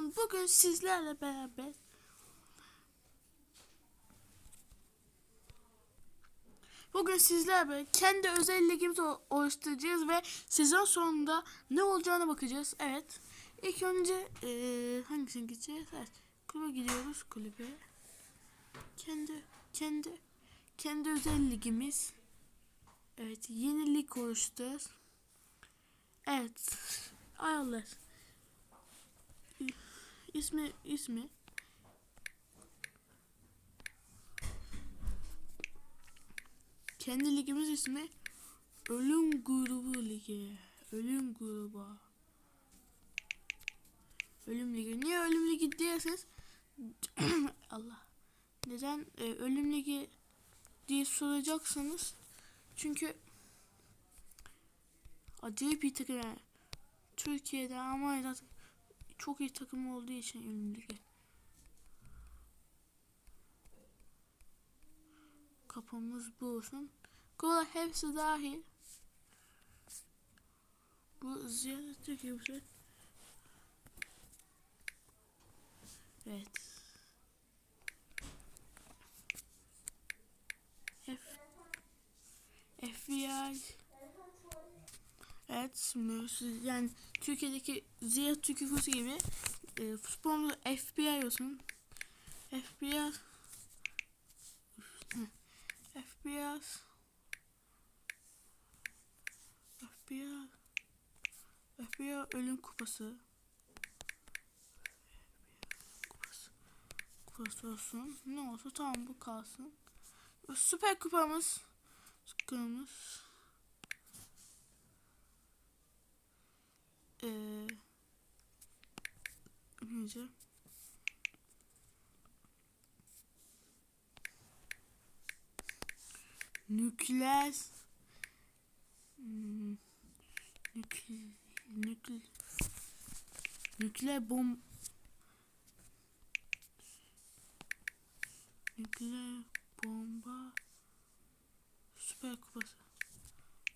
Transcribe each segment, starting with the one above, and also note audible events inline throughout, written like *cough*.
kanalından bugün sizlerle beraber Bugün sizlerle kendi özelliğimizi o- oluşturacağız ve sezon sonunda ne olacağına bakacağız. Evet. İlk önce eee hangisine gideceğiz? Evet. Kulübe gidiyoruz kulübe. Kendi kendi kendi özelliğimiz. Evet, yenilik oluştur. Evet. Ayarlar. İsmi ismi kendi ligimiz ismi Ölüm Grubu Ligi. Ölüm Grubu. Ölüm Ligi. Niye Ölüm Ligi diyerseniz *clears throat* Allah. Neden e, Ölüm Ligi diye soracaksanız çünkü acayip iyi takım yani. Türkiye'de Almanya'da çok iyi takım olduğu için Ligi. Kapımız bu olsun. Kola hepsi dahil. Bu ziyaret Türkiye bu şey. Evet. F FBI Evet sınırsız yani Türkiye'deki Ziya Türk Ülkesi gibi e, futbolumuzda FBI olsun FBI. FBI FBI FBI ölüm kupası kupası. Kupası olsun. Ne olsa tamam bu kalsın. Süper kupamız kupamız eee neyse nükleer hmm, nükle, nükle, nükleer bom nükleer bomba süper kupası.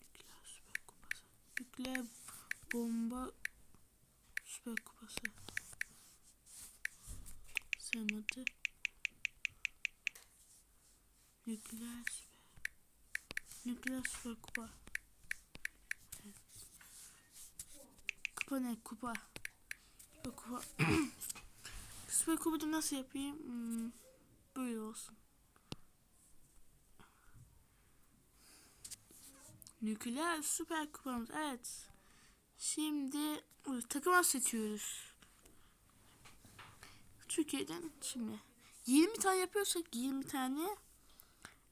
Nükleer süper kupası. Nükleer kupası sevmedi nükleer Nükleer süper kupa. Evet. Kupa ne? Kupa. Süper kupa. *clears throat* süper kupayı nasıl yapayım? Hmm, böyle olsun. Nükleer süper kupamız. Evet. Şimdi takıma seçiyoruz. Türkiye'den şimdi 20 tane yapıyorsak 20 tane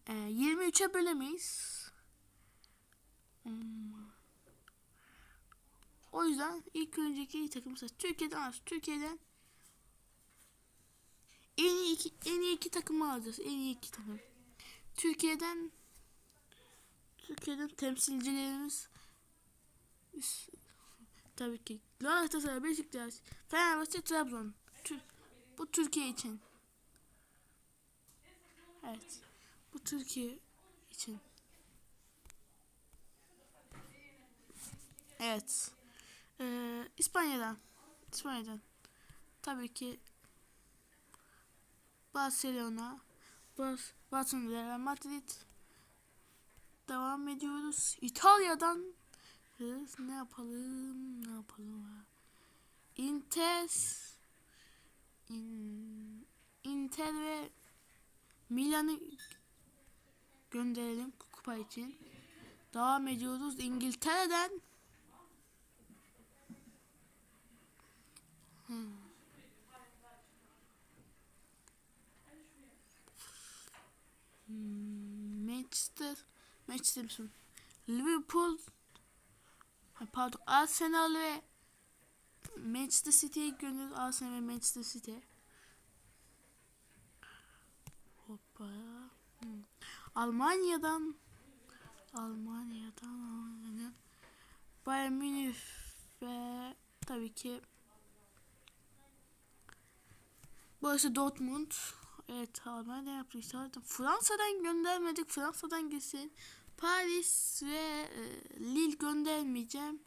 e, 23'e bölemeyiz. Hmm. O yüzden ilk önceki takım seç. Türkiye'den az. Türkiye'den en iyi iki, en iyi iki takımı alacağız. En iyi iki takım. Türkiye'den Türkiye'den temsilcilerimiz tabii ki Galatasaray, Beşiktaş, Fenerbahçe, Trabzon. Tür- bu Türkiye için. Evet. Bu Türkiye için. Evet. Ee, İspanya'dan. İspanya'dan. Tabii ki Barcelona, Bas Barcelona, Madrid. Devam ediyoruz. İtalya'dan Hız, ne yapalım? Ne yapalım? ha? Inter In, Inter ve Milan'ı gönderelim kupa için. Devam ediyoruz İngiltere'den. Hmm. Manchester Manchester? Liverpool pardon Arsenal ve Manchester City'ye gönderiyoruz. Arsenal ve Manchester City. Hoppa. Hmm. Almanya'dan Almanya'dan Almanya'dan Bayern Münih ve tabii ki Burası Dortmund. Evet Almanya'da yaptık. Zaten Fransa'dan göndermedik. Fransa'dan gitsin. Paris ve e, Lille göndermeyeceğim.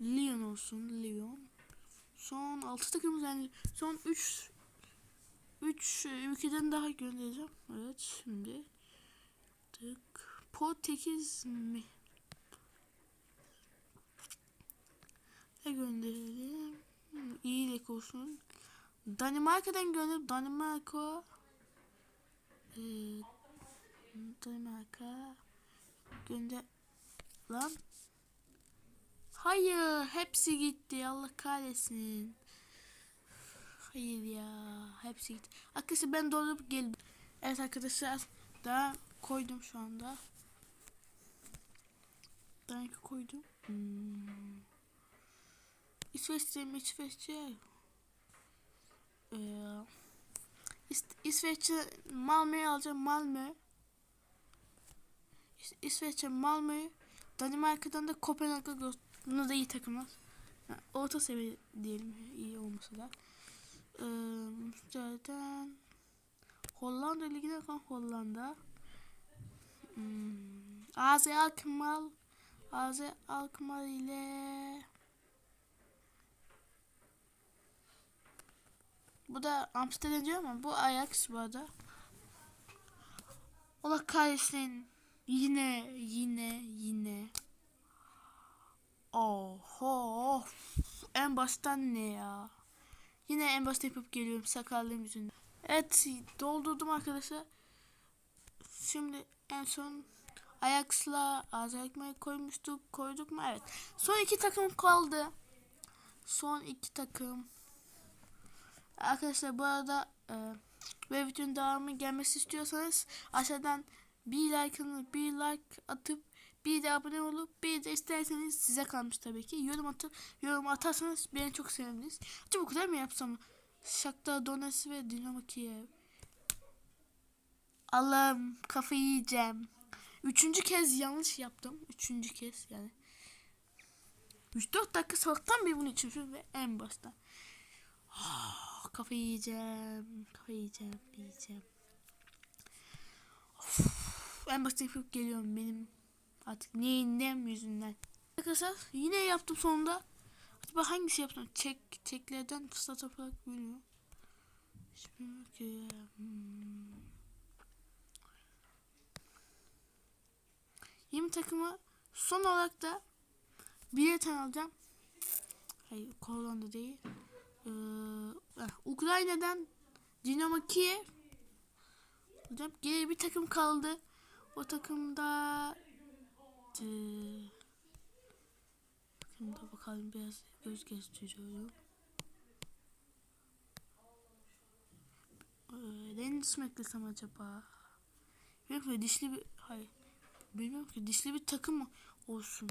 Lyon olsun. Lyon. Son 6 takımız yani son 3 3 ülkeden daha göndereceğim. Evet şimdi tık Portekiz mi? Ne gönderelim? İyilik olsun. Danimarka'dan gönder Danimarka ee, Danimarka gönder lan Hayır, hepsi gitti. Allah kahretsin. Hayır ya, hepsi gitti. Arkadaşlar ben doldurup geldim. Evet arkadaşlar, daha koydum şu anda. Daha koydum. Hmm. İsveç'te mi İsveç'te? Ee, İs İsveç'e Malmö'yü alacağım. Malmö. İs İsveç'e Malmö'yü. Danimarka'dan da Kopenhag'a gö- Bunda da iyi takımlar. Yani orta seviye diyelim iyi olmasa da. Ee, zaten Hollanda ligine kan Hollanda. Hmm. AZ Alkmaar AZ Alkmaar ile Bu da Amsterdam diyor ama bu Ajax bu arada. Allah kahretsin. Yine yine yine. Oho. En baştan ne ya? Yine en başta yapıp geliyorum sakallığım yüzünden. Evet doldurdum arkadaşlar. Şimdi en son Ajax'la Azerbaycan'ı koymuştuk. Koyduk mu? Evet. Son iki takım kaldı. Son iki takım. Arkadaşlar bu arada e, ve videonun devamı gelmesi istiyorsanız aşağıdan bir like'ını bir like atıp bir de abone olup bir de isterseniz size kalmış tabii ki. Yorum atıp yorum atarsanız beni çok seviniriz. Acaba bu kadar mı yapsam? Shakhtar Donetsk ve Dinamo Kiev. Allah'ım kafayı yiyeceğim. Üçüncü kez yanlış yaptım. Üçüncü kez yani. 3-4 dakika sabahtan beri bunu içiyorum ve en başta. Oh, kafayı yiyeceğim. Kafayı yiyeceğim. Yiyeceğim. Of, en başta yapıp geliyorum benim Artık neyindem yüzünden. Arkadaşlar yine yaptım sonunda. Acaba hangisi yaptım? Çek, çeklerden fırsat yaparak bilmiyorum. Şimdi hmm. 20 takıma son olarak da bir tane alacağım. Hayır Hollanda değil. Ee, Ukrayna'dan Dinamo Kiev alacağım. Geri bir takım kaldı. O takımda gitti. Şimdi bakalım biraz göz gezdiriyorum. Ee, Deniz mi eklesem acaba? Bilmiyorum ki dişli bir... Hayır. Bilmiyorum ki dişli bir takım olsun.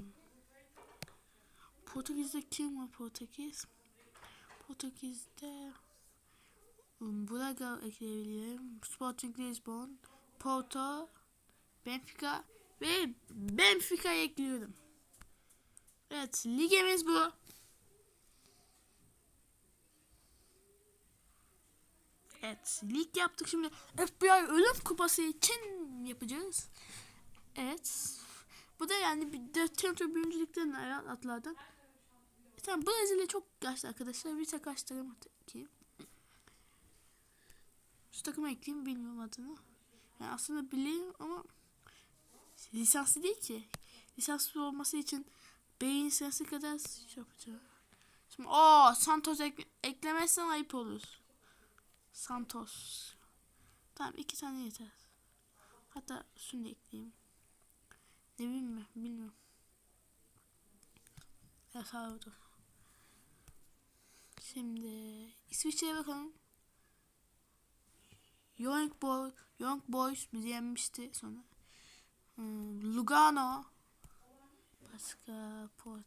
Portekiz'de kim var Portekiz? Portekiz'de... Um, Braga ekleyebilirim. Sporting Lisbon, Porto, Benfica ve Benfica ekliyorum. Evet ligimiz bu. Evet lig yaptık şimdi FBI ölüm kupası için yapacağız. Evet. Bu da yani bir de tiyatro birinci atlardan. Tamam Brezilya çok yaşlı arkadaşlar. Bir tek açtırayım ki. Şu takıma ekleyeyim bilmiyorum adını. Yani aslında biliyorum ama lisanslı değil ki. Lisanslı olması için beyin sırası kadar şey yapacağım. Şimdi o Santos ek eklemezsen ayıp olur. Santos. Tamam iki tane yeter. Hatta şunu da ekleyeyim. Ne bileyim mi? Bilmiyorum. Yakaldım. Şimdi İsviçre'ye bakalım. Young Boy, Young Boys bizi yenmişti sonra. Hmm, Lugano. Başka Port.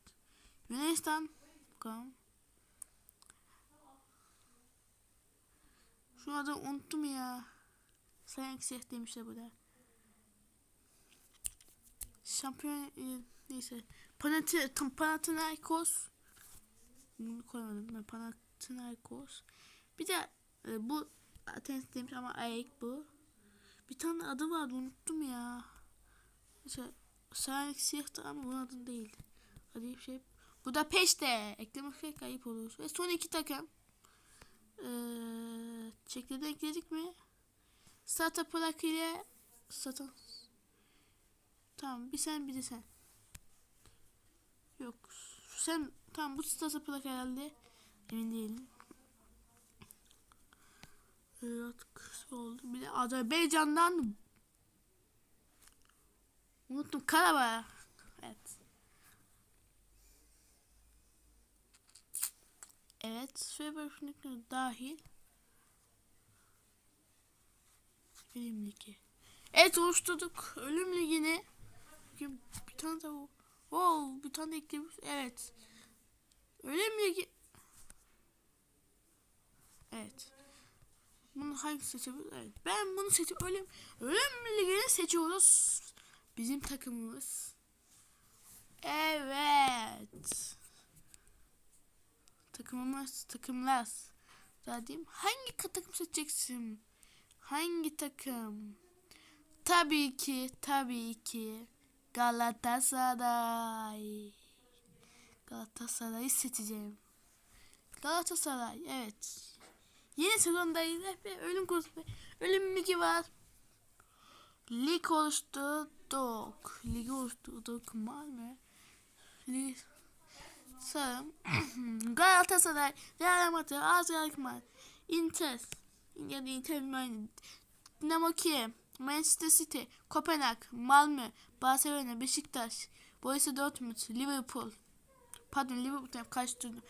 Yunanistan. Bakalım. Şu adı unuttum ya. Sayın Eksik demişler burada. Şampiyon e, neyse. Panathi Panathinaikos. Bunu koymadım ben Panathinaikos. Bir de e, bu Athens demiş ama Ayak bu. Bir tane adı vardı unuttum ya. Mesela Sayın Eksik ama bunun adı değil. Hadi şey. Bu da peşte. Eklemek pek ayıp olur. Ve son iki takım. Ee, çekleri ekledik mi? Sata Plak ile Sata. Tamam bir sen bir de sen. Yok. Sen tamam bu Sata Plak herhalde. Emin değilim. Evet oldu. Bir de Azerbaycan'dan Unuttum Karabağ. Evet. Evet. Survivor Fnatic'e dahil. Ölüm Ligi. Evet oluşturduk. Ölüm Ligi'ni. Bir tane daha. Wow, bir tane eklemiş. Evet. Ölüm Ligi. Evet. Bunu hangi seçebiliriz? Evet. Ben bunu seçip ölüm, ölüm ligini seçiyoruz. Bizim takımımız. Evet. Takımımız, takımlar. Diyeyim. Hangi takım seçeceksin? Hangi takım? Tabii ki, tabii ki Galatasaray. Galatasaray'ı seçeceğim. Galatasaray, evet. Yeni sezondayız ve ölüm konusu ölüm ligi var. Lig oluşturduk. Ligi oluşturduk. Var mı? Lig. Sarım. *clears throat* Galatasaray, Real Madrid, Azra Akman, Inter, ya da Inter Milan, Dinamo Kiev, Manchester City, Kopenhag, Malmö, Barcelona, Beşiktaş, Borussia Dortmund, Liverpool. Pardon Liverpool'dan kaçtırdım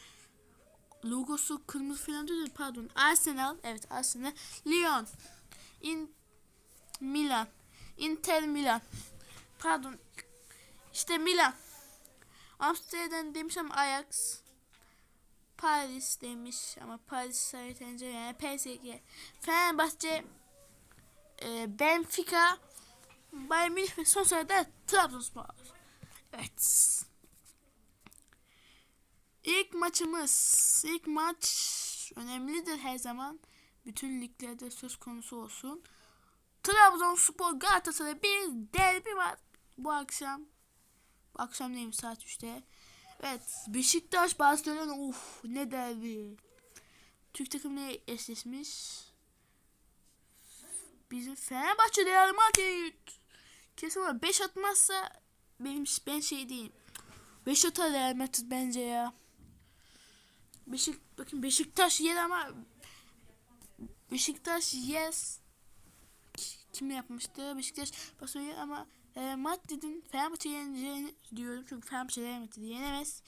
logosu kırmızı falan değil pardon Arsenal evet Arsenal Lyon in Milan Inter Milan pardon işte Milan Amsterdam demiş ama Ajax Paris demiş ama Paris sayıtınca yani PSG Fenerbahçe e, Benfica Bayern Münih ve son sırada Trabzonspor evet İlk maçımız. ilk maç önemlidir her zaman. Bütün liglerde söz konusu olsun. Trabzonspor Galatasaray bir derbi var bu akşam. Bu akşam neyim saat 3'te. Evet Beşiktaş Barcelona uf ne derbi. Türk takımıyla eşleşmiş. Bizim Fenerbahçe Real Madrid. Kesin ama 5 atmazsa benim ben şey diyeyim. 5 atar Real Madrid bence ya. Beşik bakın Beşiktaş yer ama Beşiktaş yes kim yapmıştı? Beşiktaş basıyor ama e, Madrid'in Fenerbahçe yeneceğini diyorum çünkü Fenerbahçe Madrid'i yenemez.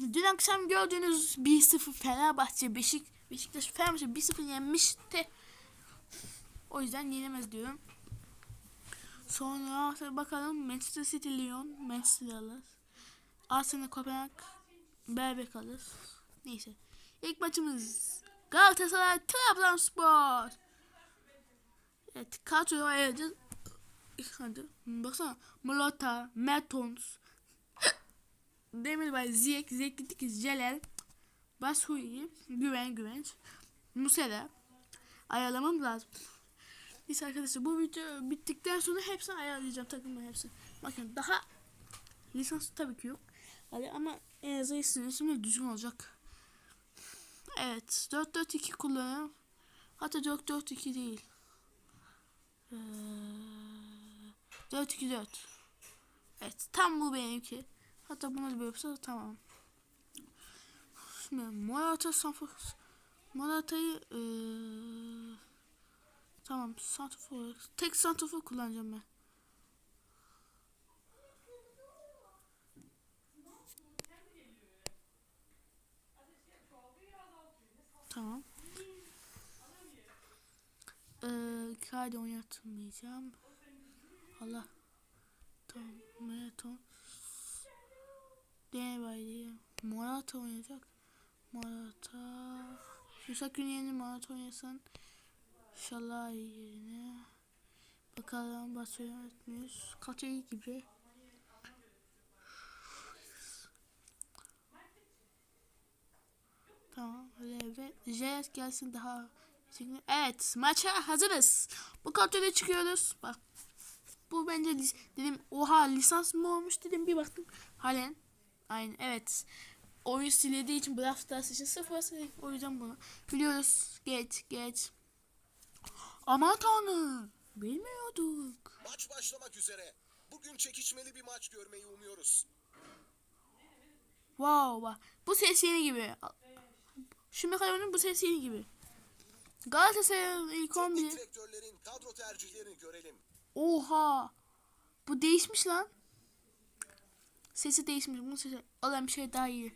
Dün akşam gördüğünüz 1-0 Fenerbahçe Beşik Beşiktaş Fenerbahçe 1-0 yenmişti. O yüzden yenemez diyorum. Sonra bakalım Manchester City Lyon Manchester alır. Arsenal Kopenhag Berber kalır. Neyse. İlk maçımız Galatasaray Trabzonspor. Evet kadroyu ayıracağız. Hadi. Baksana. Molota, Mertons, Demirbay, Ziyek, Ziyek dedik Celal, Bashuyi, Güven, Güvenç, Musera. Ayarlamam lazım. Neyse arkadaşlar bu video bittikten sonra hepsini ayarlayacağım takımın hepsini. Bakın daha lisans tabii ki yok. Hadi ama en azından isimleri düzgün olacak. Evet. 4-4-2 kullanıyorum. Hatta 4-4-2 değil. Ee, 4-2-4. Evet. Tam bu benimki. Hatta bunu da yapsa tamam. Şimdi Morata Sanfos. Morata'yı ee, tamam Santofor. Tek Santofor kullanacağım ben. Tamam. Ee, kaydı oynatmayacağım. Allah. Tamam. Maraton. Denebaydı. Morata oynayacak. Morata. Yusuf gün yeni Morata oynasın. İnşallah yerine. Bakalım basıyor etmiyoruz. Kaça iyi gibi. Tamam. Ve Jet gelsin daha. Evet maça hazırız. Bu kadroda çıkıyoruz. Bak. Bu bence dedim oha lisans mı olmuş dedim bir baktım. Halen Aynen evet. Oyun sildiği için Brawl Stars için sıfır sil- O yüzden bunu biliyoruz. Geç geç. Aman tanrım. Bilmiyorduk. Maç başlamak üzere. Bugün çekişmeli bir maç görmeyi umuyoruz. Wow bak. Bu ses yeni gibi. Şimdi kadar bu ses yeni gibi. Galatasaray'ın ilk 11. Teknik direktörlerin kadro tercihlerini görelim. Oha. Bu değişmiş lan. Sesi değişmiş. Bunun sesi olan bir şey daha iyi.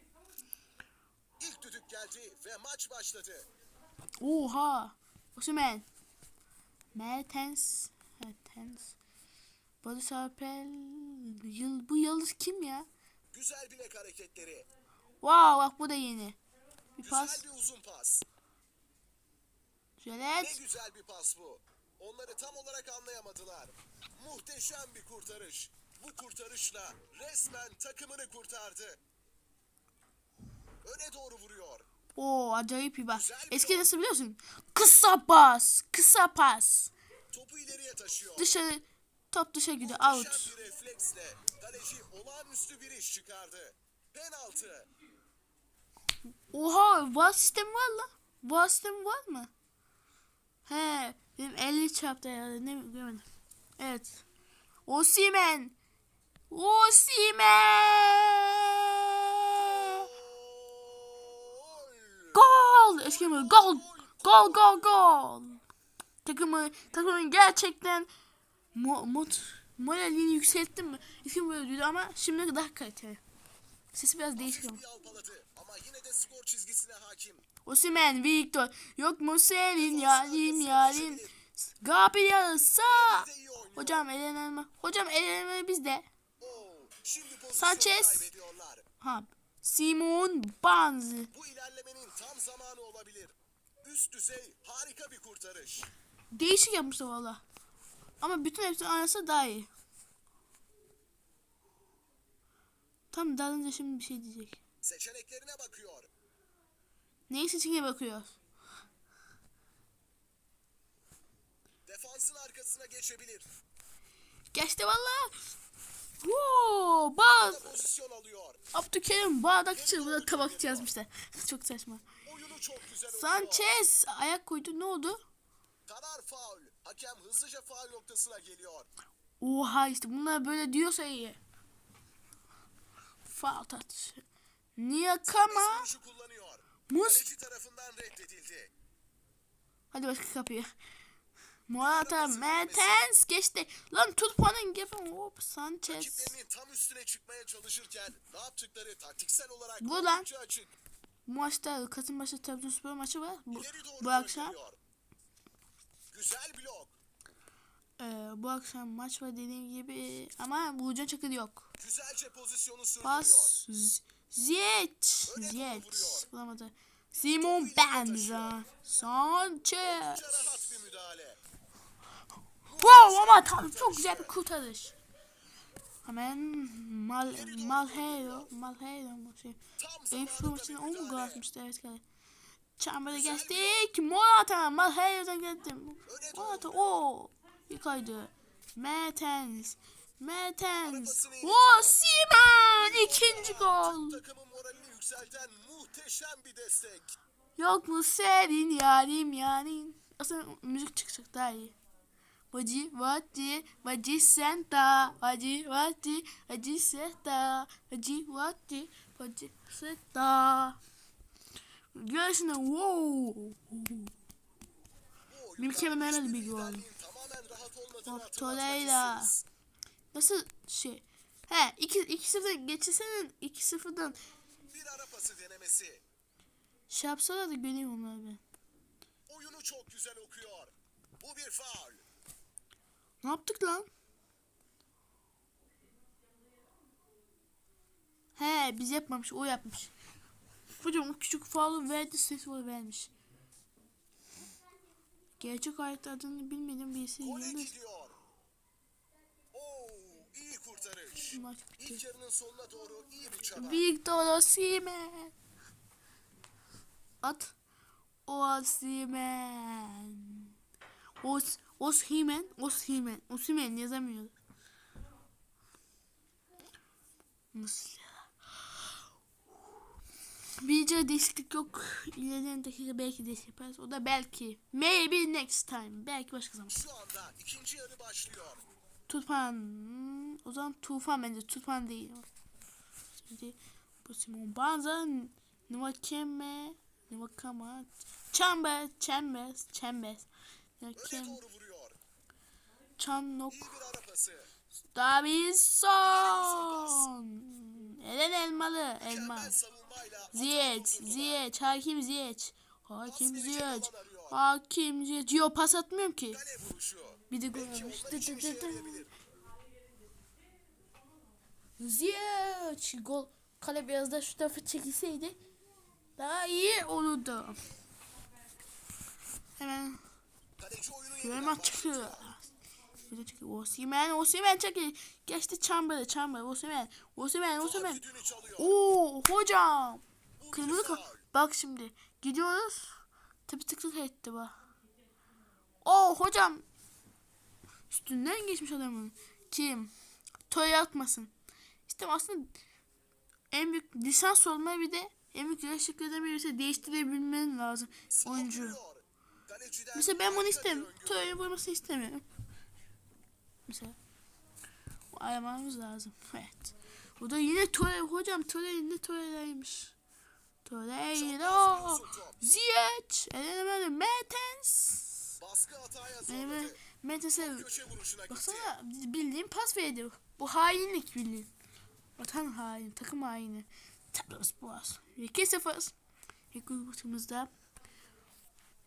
İlk düdük geldi ve maç başladı. Oha. Osimhen. Mertens. Mertens. Alper. Yıl, bu yıldız kim ya? Güzel bilek hareketleri. Wow bak bu da yeni. Bir Güzel pas. bir uzun pas. Ne Jölet. güzel bir pas bu. Onları tam olarak anlayamadılar. Muhteşem bir kurtarış. Bu kurtarışla resmen takımını kurtardı. Öne doğru vuruyor. Oo acayip bir pas. Eski nasıl biliyorsun? Kısa pas. Kısa pas. Topu ileriye taşıyor. Dışarı. Top dışarı gidiyor. Out. bir refleksle kaleci olağanüstü bir iş çıkardı. Penaltı. Oha var sistemi var lan. Var sistemi var mı? He benim 50 çarptı ya ne görmedim. Evet. Osimen. Osimen. Gol. Eski mi? Gol. Gol gol gol. Takımı takımın gerçekten mo, mot, moralini yükselttim mi? Eski böyle ama şimdi daha kaliteli. Sesi biraz değişik ama. Yine de skor çizgisine hakim. Osimhen, Victor. Yok mu senin yarim yarim. Gabriel oynuyor. Hocam elenme. Hocam elenme bizde. Sanchez. Ha. Simon Banz. Bu ilerlemenin tam zamanı olabilir. Üst düzey harika bir kurtarış. Değişik yapmışlar valla. Ama bütün hepsi arası daha iyi. Tam dalınca şimdi bir şey diyecek. Seçeneklerine bakıyor. Neyse içine bakıyor. Defansın arkasına geçebilir. Geçti valla. Wow, baz. Da pozisyon alıyor. Abdülkerim bardakçı burada tabakçı yazmışlar. Çok saçma. Oyunu çok güzel. Sanchez ayak koydu ne oldu? Karar faul. Hakem hızlıca faul noktasına geliyor. Oha işte bunlar böyle diyorsa iyi. Foul touch. Niyakama. Mus. Kaleci tarafından reddedildi. Hadi başka kapıya. Morata Mertens geçti. Lan tut puanın gibi. Hop Sanchez. Tam üstüne çıkmaya çalışırken ne yaptıkları taktiksel olarak Bu lan. açık. Bu maçta Kasımpaşa Trabzonspor maçı var. Bu, bu akşam. Güzel blok. Ee, bu akşam maç var dediğim gibi ama Burcu Çakır yok. Güzelce pozisyonu sürdürüyor. Pas Ziyech. Ziyech. Bulamadı. Simon Benza. Sanchez. Wow ama tam çok güzel bir kurtarış. Hemen Mal Malheiro Malheiro şey. Tam Eyüp bir o mu müdahale. gol atmıştı evet kale. Çembere geçtik. Morata Malheiro'dan geldim. Morata o yıkaydı. Mertens. Mertens. O Simon ikinci gol. Takımın moralini yükselten muhteşem bir destek. Yok mu senin yarim yarim. Aslında müzik çıkacak daha iyi. Vacı vacı vacı senta vacı vacı vacı senta vacı vacı vacı senta. Görsene wow. Kelimem öyle hiçbir bir gol. Torreira. Nasıl şey? He 2 2 0 geçirsenin 2 0'dan Bir ara pası denemesi. şey yapsalar da göreyim onları ben. Oyunu çok güzel okuyor. Bu bir faul. Ne yaptık lan? He biz yapmamış o yapmış. Hocam o küçük faulu verdi ses var vermiş. Gerçek hayatta adını bilmediğim birisi Gole gidiyor. Oo, iyi kurtarış. maç İlk yarının sonuna doğru iyi bir çaba. Victor Osimhen. At. Osimhen. Os Osimhen, Osimhen, Osimhen yazamıyor. Muslera. Birce değişiklik yok. İlerleyen dakika belki değişik yaparız. O da belki. Maybe next time. Belki başka zaman. Şu anda ikinci yarı başlıyor. Tufan. O zaman tufan bence. Tufan değil. Şimdi bu Simon Banza. Nivakeme. Nivakama. Chambers. Chambers. Chambers. Ara pası. Davinson. Eren Elmalı. Elma. Ziyech. Ziyech, Hakim Ziyech. Hakim Ziyech. Hakim Ziyech. Yo pas atmıyorum ki. Bir de onlar Dı dı dı dı. Ziyech. Gol. Kale biraz da şu tarafa çekilseydi daha iyi olurdu. Hemen yeniden çıkıyor. de çıkıyor. Osimhen çok iyi. Geçti Osimhen, Faul Osimhen. düdüğünü çalıyor. Oo hocam. Kırmızı ka- Bak şimdi. Gidiyoruz. Tabi tık tık etti bak. Oo hocam. Üstünden geçmiş adamın. Kim? Toy atmasın. İşte aslında en büyük lisans olma bir de en büyük yaşlıklardan birisi değiştirebilmen lazım oyuncu. Mesela ben bunu istemiyorum. Toy'u vurmasını istemiyorum. Mesela. Ayırmamız lazım. Evet. Bu da yine Torre. Hocam Torre yine Torre'deymiş. Torreira. Ziyech. Elenemedi. Mertens. Baskı hataya zorladı. Gitti. baksana bildiğin pas verdi. Bu hainlik bildiğin. Vatan haini, takım haini. Trabzonspor. 2-0. İlk grupumuzda.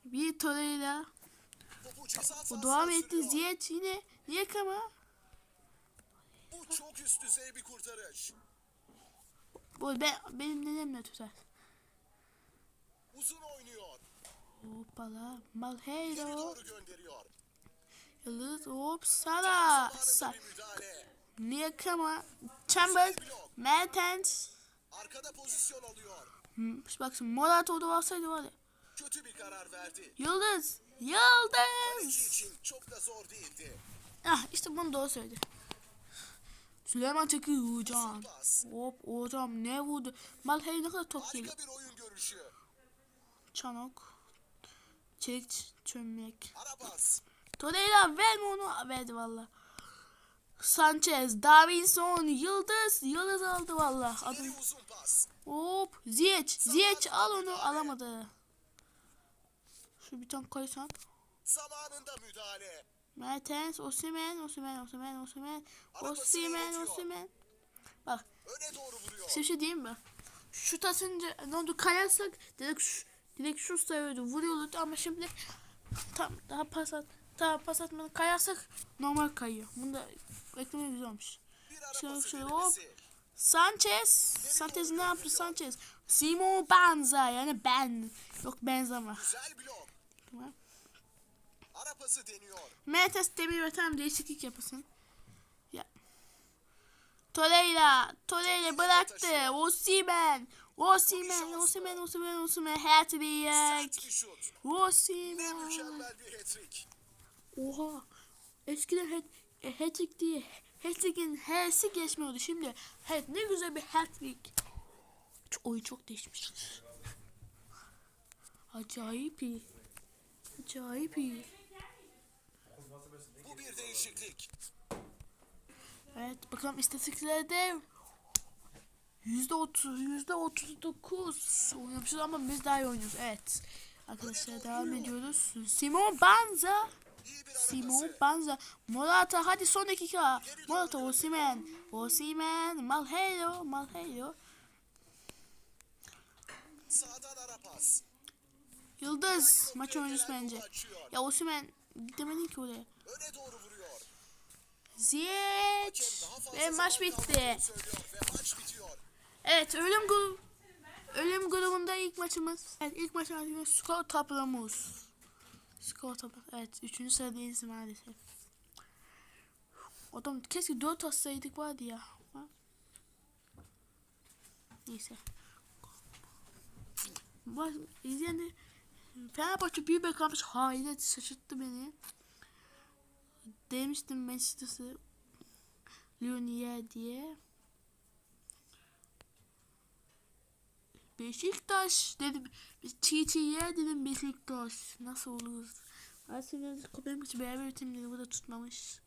Bir Torreira. O devam etti. Ziyech yine. Ziyech ama. Bu çok üst düzey bir kurtarış. Bu ben, benim nenemle tutar. Uzun oynuyor. Hoppala. Malheiro. Yıldız. Hop. Zamanında Sa. Niyakama. Chambers. Mertens. Arkada pozisyon alıyor. Bak şimdi Morata orada olsaydı var ya. Kötü bir karar verdi. Yıldız. Yıldız. için çok da zor değildi. Ah işte bunu doğru söyledi. Süleyman Çakır hocam. Hop hocam ne vurdu. Malheiro ne kadar top geliyor. Harika bir oyun görüşü. Çanok. Çelik çömlek. Ara pas. Torreira verme onu. Verdi valla. Sanchez, Davinson, Yıldız. Yıldız aldı valla. Adam. Hop. Ziyech. Ziyech al onu. Alamadı. Şu bir tane koysan. Zamanında müdahale. Mertens, Osimhen, Osimhen, Arabasını Osimhen, yönetiyor. Osimhen. Bak Öne doğru vuruyor. size bir şey diyeyim mi? Şut atınca ne oldu kayarsak direkt şu, direkt şu sayıyordu vuruyordu ama şimdi tam daha pas at daha pas atmadan kayarsak normal kayıyor. Bunda reklamı güzel olmuş. Şöyle şöyle denemesi. Sanchez, Sanchez ne yaptı Sanchez? Simon Banza yani ben. Yok blok. Tamam. Ara pası deniyor. Mertens demir ve tam değişiklik yapasın. Ya. Torreira, Torreira bıraktı. Osimhen, Osimhen, Osimhen, Osimhen, Osimhen, hat-trick. Osimhen. mükemmel bir hat-trick. Oha. Eskiden hat, e, hat-trick diye hat-trick'in H'si geçmiyordu. Şimdi hat ne güzel bir hat-trick. Oyun çok değişmiş. Acayip iyi. Acayip iyi. Bu bir değişiklik. Evet bakalım istatistiklerde yüzde otuz, yüzde otuz dokuz oynamışız ama biz daha iyi oynuyoruz. Evet. Arkadaşlar devam ediyoruz. Simon Banza. Simon. Banza. Morata hadi son dakika. Morata Osimhen. Osimhen. Malheiro. Malheiro. Yıldız. Maç oyuncusu bence. Ya Osimhen gidemedin ki oraya. Ziyech. Ve maç bitti. Evet ölüm grubu ölüm grubunda ilk maçımız. Evet ilk maçımız skor toplamız. Skor toplamız. Evet üçüncü sıradayız maalesef. Adam keşke dört atsaydık vardı ya. Ha? Neyse. Bak izleyen de Fenerbahçe bir kalmış. Hayret şaşırttı beni. Demiştim Manchester'ı Lyon'u yer diye. Beşiktaş dedim. Çiğ dedim Beşiktaş. Nasıl olur? Kopya maçı beraber bitimleri bu da tutmamış.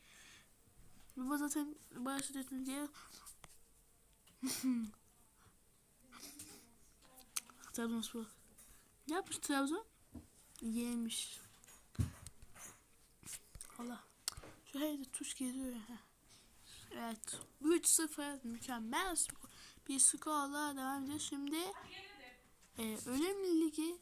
Bu zaten bayağı ettim diye. *laughs* Trabzonspor. Ne yapmış Trabzon? Yemiş. Allah. Şu heride tuş geziyor ya. Evet. 3-0 mükemmel skor. Bir skorla devam ediyor. Şimdi e, Ölüm Ligi